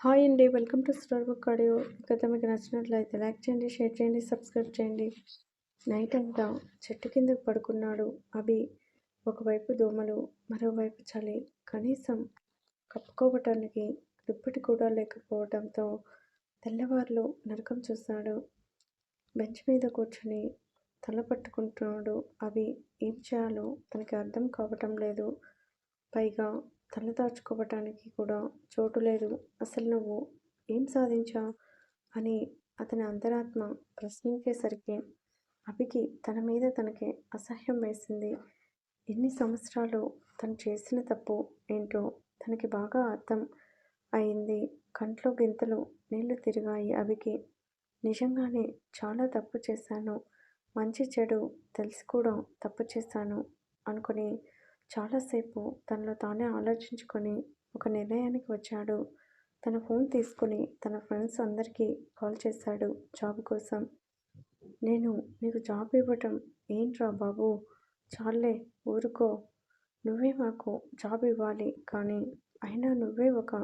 Hi అండి welcome to star book audio. కథ మీకు నచ్చినట్లయితే లైక్ చేయండి షేర్ చేయండి సబ్స్క్రైబ్ చేయండి. నైట్ అంతా చెట్టు కిందకు పడుకున్నాడు అవి ఒకవైపు దోమలు మరోవైపు చలి. కనీసం కప్పుకోవటానికి దుప్పటి కూడా లేకపోవడంతో తెల్లవారులు నరకం చూశాడు. బెంచ్ మీద కూర్చొని తల పట్టుకుంటున్నాడు అవి ఏం చేయాలో తనకి అర్థం కావటం లేదు. పైగా తల దాచుకోవటానికి కూడా చోటు లేదు. అసలు నువ్వు ఏం సాధించా? అని అతని అంతరాత్మ ప్రశ్నించేసరికి అభికి తన మీద తనకే అసహ్యం వేసింది. ఎన్ని సంవత్సరాలు తను చేసిన తప్పు ఏంటో తనకి బాగా అర్థం అయింది. కంట్లో గింతలు నీళ్ళు తిరిగాయి అవికి నిజంగానే చాలా తప్పు చేశాను. మంచి చెడు తెలిసి కూడా తప్పు చేశాను అనుకుని చాలాసేపు తనలో తానే ఆలోచించుకొని ఒక నిర్ణయానికి వచ్చాడు. తన ఫోన్ తీసుకుని తన ఫ్రెండ్స్ అందరికీ కాల్ చేశాడు జాబ్ కోసం. నేను నీకు జాబ్ ఇవ్వటం ఏంట్రా బాబు? చాలే ఊరుకో. నువ్వే మాకు జాబ్ ఇవ్వాలి. కానీ అయినా నువ్వే ఒక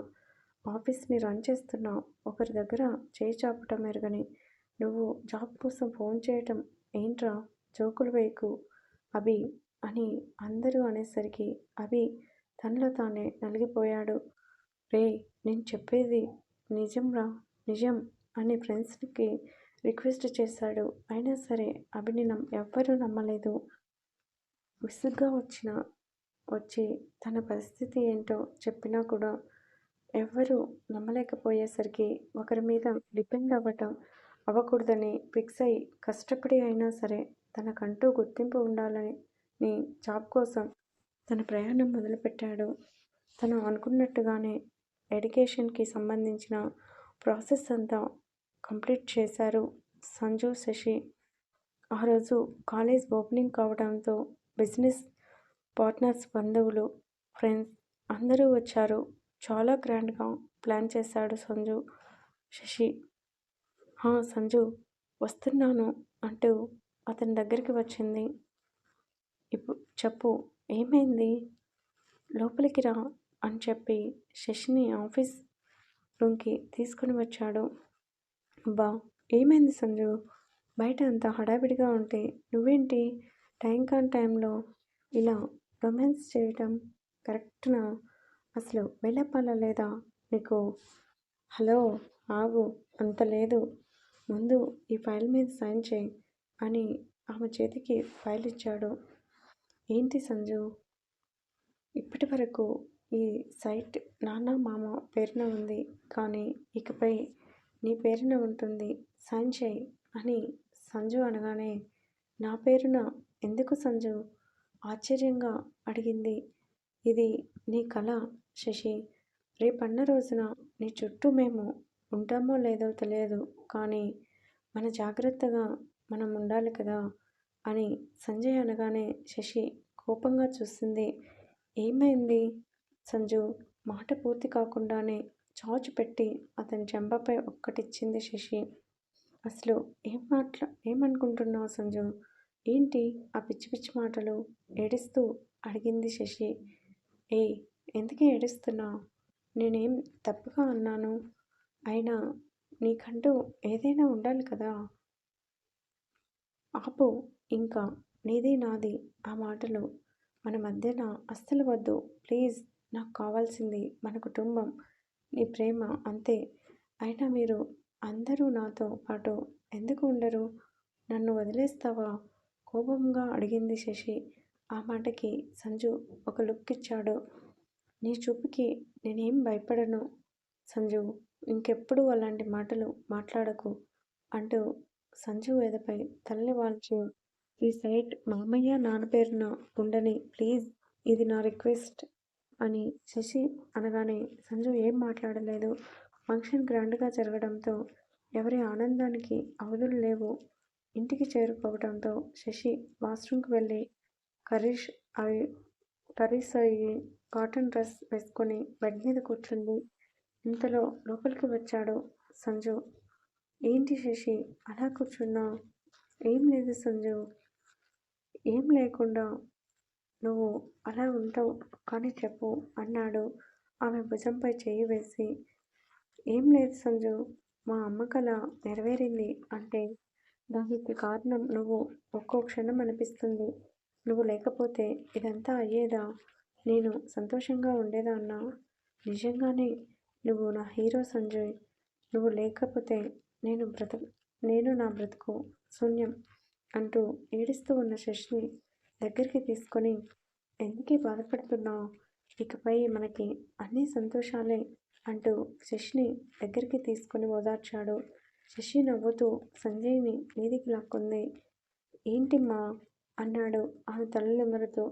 ఆఫీస్ని రన్ చేస్తున్నావు ఒకరి దగ్గర చేయి చాపటం మెరుగని నువ్వు జాబ్ కోసం ఫోన్ చేయటం ఏంట్రా? జోకులు వేయకు అభి అని అందరూ అనేసరికి అభి తనలో తానే నలిగిపోయాడు. రే నేను చెప్పేది నిజంరా? నిజం అని ఫ్రెండ్స్కి రిక్వెస్ట్ చేశాడు. అయినా సరే అభిని నమ్ ఎవ్వరూ నమ్మలేదు. విసుగ్గా వచ్చిన వచ్చి తన పరిస్థితి ఏంటో చెప్పినా కూడా ఎవ్వరూ నమ్మలేకపోయేసరికి ఒకరి మీద డిపెండ్ అవ్వటం అవ్వకూడదని ఫిక్స్ అయి కష్టపడి అయినా సరే తనకంటూ గుర్తింపు ఉండాలని ని జాబ్ కోసం తన ప్రయాణం మొదలుపెట్టాడు. తను అనుకున్నట్టుగానే ఎడ్యుకేషన్కి సంబంధించిన ప్రాసెస్ అంతా కంప్లీట్ చేశారు సంజు శశి. ఆ రోజు కాలేజ్ ఓపెనింగ్ కావడంతో బిజినెస్ పార్ట్నర్స్ బంధువులు ఫ్రెండ్స్ అందరూ వచ్చారు. చాలా గ్రాండ్గా ప్లాన్ చేశాడు సంజు శశి. సంజు వస్తున్నాను అంటూ అతని దగ్గరికి వచ్చింది. ఇప్పుడు చెప్పు ఏమైంది? లోపలికి రా అని చెప్పి శశిని ఆఫీస్ రూమ్కి తీసుకుని వచ్చాడు. బా ఏమైంది సంజు? బయట అంత హడావిడిగా ఉంటే నువ్వేంటి? టైం కాని టైంలో ఇలా రొమాన్స్ చేయటం కరెక్ట్నా? అసలు వెళ్ళపాలా లేదా నీకు? హలో ఆగు అంత లేదు. ముందు ఈ ఫైల్ మీద సైన్ చేయి అని ఆమె చేతికి ఫైల్ ఇచ్చాడు. ఏంటి సంజు? ఇప్పటి వరకు ఈ సైట్ నాన్న మామ పేరున ఉంది కానీ ఇకపై నీ పేరున ఉంటుంది సంజయ్ అని సంజు అనగానే నా పేరున ఎందుకు సంజు? ఆశ్చర్యంగా అడిగింది. ఇది నీ కళ శశి. రేపన్న రోజున నీ చుట్టూ మేము ఉంటామో లేదో తెలియదు కానీ మన జాగ్రత్తగా మనం ఉండాలి కదా అని సంజయ్ అనగానే శశి కోపంగా చూసింది. ఏమైంది? సంజు మాట పూర్తి కాకుండానే చాచు పెట్టి అతని చెంపపై ఒక్కటిచ్చింది శశి. అసలు ఏం మాట్లా ఏమనుకుంటున్నావు సంజు? ఏంటి ఆ పిచ్చి పిచ్చి మాటలు? ఏడుస్తూ అడిగింది శశి. ఏ ఎందుకు ఏడుస్తున్నా? నేనేం తప్పుగా అన్నాను? అయినా నీకంటూ ఏదైనా ఉండాలి కదా? ఆపు ఇంకా నీది నాది. ఆ మాటలు మన మధ్యన అస్సలు వద్దు. ప్లీజ్ నాకు కావాల్సింది మన కుటుంబం నీ ప్రేమ అంతే. అయినా మీరు అందరూ నాతో పాటు ఎందుకు ఉండరు? నన్ను వదిలేస్తావా? కోపంగా అడిగింది శశి. ఆ మాటకి సంజు ఒక లుక్ ఇచ్చాడు. నీ చూపుకి నేనేం భయపడను సంజు. ఇంకెప్పుడు అలాంటి మాటలు మాట్లాడకు అంటూ సంజు ఎదపై తల్లి వాల్చి ఈ సైట్ మామయ్య నాన్న పేరున ఉండని ప్లీజ్ ఇది నా రిక్వెస్ట్ అని శశి అనగానే సంజు ఏం మాట్లాడలేదు? ఫంక్షన్ గ్రాండ్గా జరగడంతో ఎవరి ఆనందానికి అవధులు లేవు. ఇంటికి చేరుకోవడంతో శశి వాష్రూమ్కి వెళ్ళి కరీష్ అవి కరీస్ అయ్యి కాటన్ డ్రెస్ వేసుకొని బెడ్ మీద కూర్చుంది. ఇంతలో లోపలికి వచ్చాడు సంజు. ఏంటి శశి అలా కూర్చున్నా ఏం లేదు సంజు. ఏం లేకుండా నువ్వు అలా ఉంటావు. కానీ చెప్పు అన్నాడు. ఆమె భుజంపై చేయి వేసి. ఏం లేదు సంజు. మా అమ్మ కళ నెరవేరింది అంటే దానికి కారణం నువ్వు ఒక్కో క్షణం అనిపిస్తుంది. నువ్వు లేకపోతే ఇదంతా అయ్యేదా? నేను సంతోషంగా ఉండేదా అన్నా? నిజంగానే నువ్వు నా హీరో సంజయ్. నువ్వు లేకపోతే నేను బ్రత నేను నా బ్రతుకు. శూన్యం అంటూ ఏడుస్తూ ఉన్న శశిని దగ్గరికి తీసుకొని ఎందుకే బాధపడుతున్నావు? ఇకపై మనకి అన్ని సంతోషాలే అంటూ శశిని దగ్గరికి తీసుకొని ఓదార్చాడు. శశి నవ్వుతూ సంజయ్ని మీదికి లాక్కుంది. ఏంటిమ్మా? అన్నాడు ఆమె తల్లిదండ్రులతో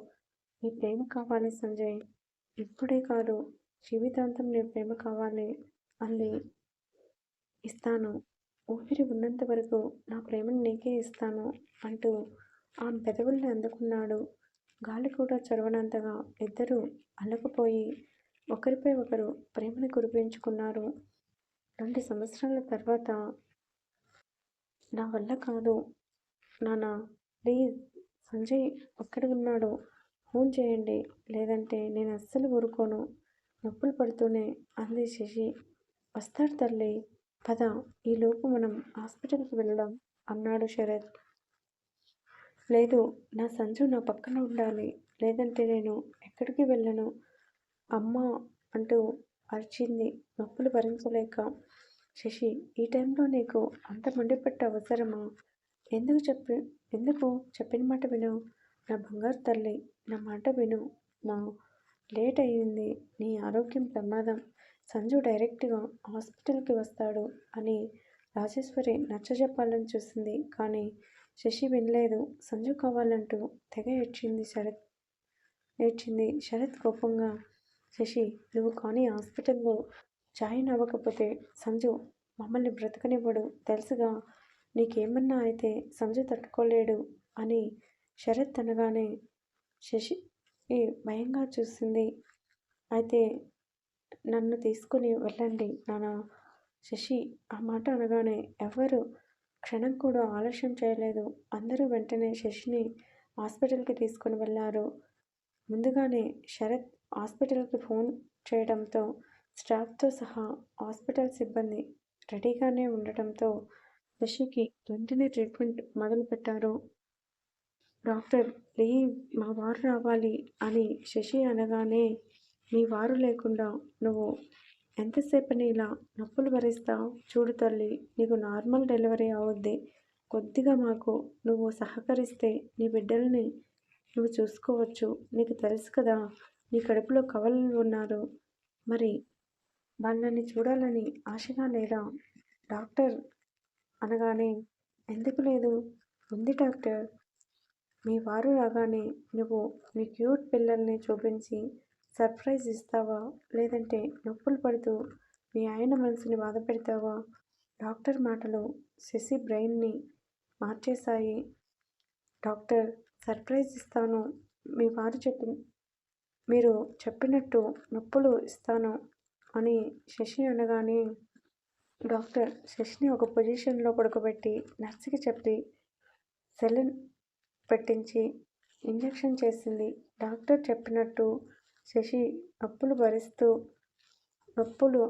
నీ ప్రేమ కావాలి సంజయ్. ఇప్పుడే కాదు జీవితాంతం నీ ప్రేమ కావాలి అంది. ఇస్తాను. ఊపిరి ఉన్నంత వరకు నా ప్రేమను నీకే ఇస్తాను అంటూ ఆమె పెదవుల్ని అందుకున్నాడు. గాలి కూడా చొరవనంతగా ఇద్దరూ అల్లకపోయి ఒకరిపై ఒకరు ప్రేమను కురిపించుకున్నారు. రెండు సంవత్సరాల తర్వాత నా వల్ల కాదు నాన్న ప్లీజ్ సంజయ్ ఒక్కడ ఉన్నాడు. ఫోన్ చేయండి లేదంటే నేను అస్సలు ఊరుకోను. నొప్పులు పడుతూనే అంది శశి. వస్తాడు తల్లి పద ఈలోపు మనం హాస్పిటల్కి వెళ్ళడం. అన్నాడు శరత్. లేదు నా సంజు నా పక్కన ఉండాలి. లేదంటే నేను ఎక్కడికి వెళ్ళను? అమ్మ అంటూ అరిచింది. నొప్పులు భరించలేక శశి ఈ టైంలో నీకు అంత మండిపెట్ట అవసరమా? ఎందుకు చెప్పి ఎందుకు? చెప్పిన మాట విను. నా బంగారు తల్లి నా మాట విను. మా లేట్ అయ్యింది. నీ ఆరోగ్యం ప్రమాదం. సంజు డైరెక్ట్గా హాస్పిటల్కి వస్తాడు అని రాజేశ్వరి నచ్చజెప్పాలని చూసింది. కానీ శశి వినలేదు. సంజు కావాలంటూ తెగ ఏడ్చింది శరత్. ఏడ్చింది శరత్ కోపంగా శశి నువ్వు కానీ హాస్పిటల్లో జాయిన్ అవ్వకపోతే సంజు మమ్మల్ని బ్రతకనివ్వడు. తెలుసుగా నీకేమన్నా అయితే సంజు తట్టుకోలేడు అని శరత్ అనగానే శశి భయంగా చూసింది. అయితే నన్ను తీసుకుని వెళ్ళండి నానా శశి ఆ మాట అనగానే ఎవరు? క్షణం కూడా ఆలస్యం చేయలేదు. అందరూ వెంటనే శశిని హాస్పిటల్కి తీసుకుని వెళ్ళారు ముందుగానే శరత్ హాస్పిటల్కి ఫోన్ చేయడంతో స్టాఫ్తో సహా హాస్పిటల్ సిబ్బంది రెడీగానే ఉండటంతో శశికి వెంటనే ట్రీట్మెంట్ మొదలుపెట్టారు. డాక్టర్ ప్లీజ్ మా వారు రావాలి అని శశి అనగానే మీ వారు లేకుండా నువ్వు ఎంతసేపని ఇలా నొప్పులు భరిస్తావు చూడు తల్లి నీకు నార్మల్ డెలివరీ అవుద్ది. కొద్దిగా మాకు నువ్వు సహకరిస్తే నీ బిడ్డల్ని నువ్వు చూసుకోవచ్చు. నీకు తెలుసు కదా నీ కడుపులో కవలు ఉన్నారు. మరి వాళ్ళని చూడాలని ఆశగా లేదా? డాక్టర్ అనగానే ఎందుకు లేదు? ఉంది డాక్టర్. మీ వారు రాగానే నువ్వు నీ క్యూట్ పిల్లల్ని చూపించి సర్ప్రైజ్ ఇస్తావా? లేదంటే నొప్పులు పడుతూ మీ ఆయన మనసుని బాధ పెడతావా? డాక్టర్ మాటలు శశి బ్రెయిన్ని మార్చేశాయి. డాక్టర్ సర్ప్రైజ్ ఇస్తాను. మీ వారు చెప్పి మీరు చెప్పినట్టు నొప్పులు ఇస్తాను అని శశి అనగానే డాక్టర్ శశిని ఒక పొజిషన్లో పడుకోబెట్టి నర్సుకి చెప్పి సెలన్ పెట్టించి ఇంజెక్షన్ చేసింది. డాక్టర్ చెప్పినట్టు శశి అప్పులు భరిస్తూ నొప్పులు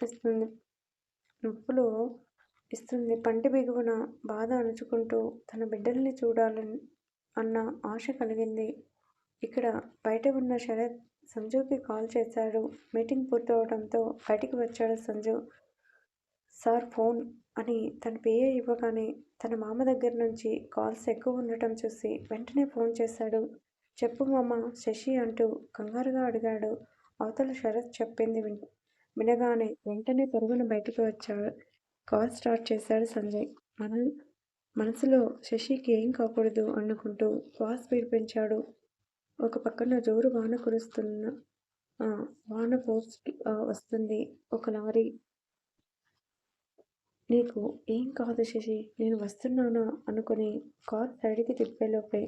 ఇస్తుంది. నొప్పులు ఇస్తుంది. పంటి బిగువున బాధ అణుచుకుంటూ తన బిడ్డల్ని చూడాలని అన్న ఆశ కలిగింది. ఇక్కడ బయట ఉన్న శరత్ సంజుకి కాల్ చేశాడు. మీటింగ్ పూర్తవడంతో బయటికి వచ్చాడు సంజు. సార్ ఫోన్ అని తన పేయ ఇవ్వగానే తన మామ దగ్గర నుంచి కాల్స్ ఎక్కువ ఉండటం చూసి వెంటనే ఫోన్ చేశాడు. చెప్పు మామ శశి అంటూ కంగారుగా అడిగాడు. అవతల శరత్ చెప్పింది విన్ వినగానే వెంటనే పరుగున బయటికి వచ్చాడు. కాల్ స్టార్ట్ చేశాడు సంజయ్. మన మనసులో శశికి ఏం కాకూడదు అనుకుంటూ శ్వాస పీడిపించాడు ఒక పక్కన జోరు వాన కురుస్తున్న వాన పోస్ట్ వస్తుంది. ఒక లారీ. నీకు ఏం కాదు శశి నేను వస్తున్నాను అనుకుని కార్ సైడ్కి తిప్పేలోపే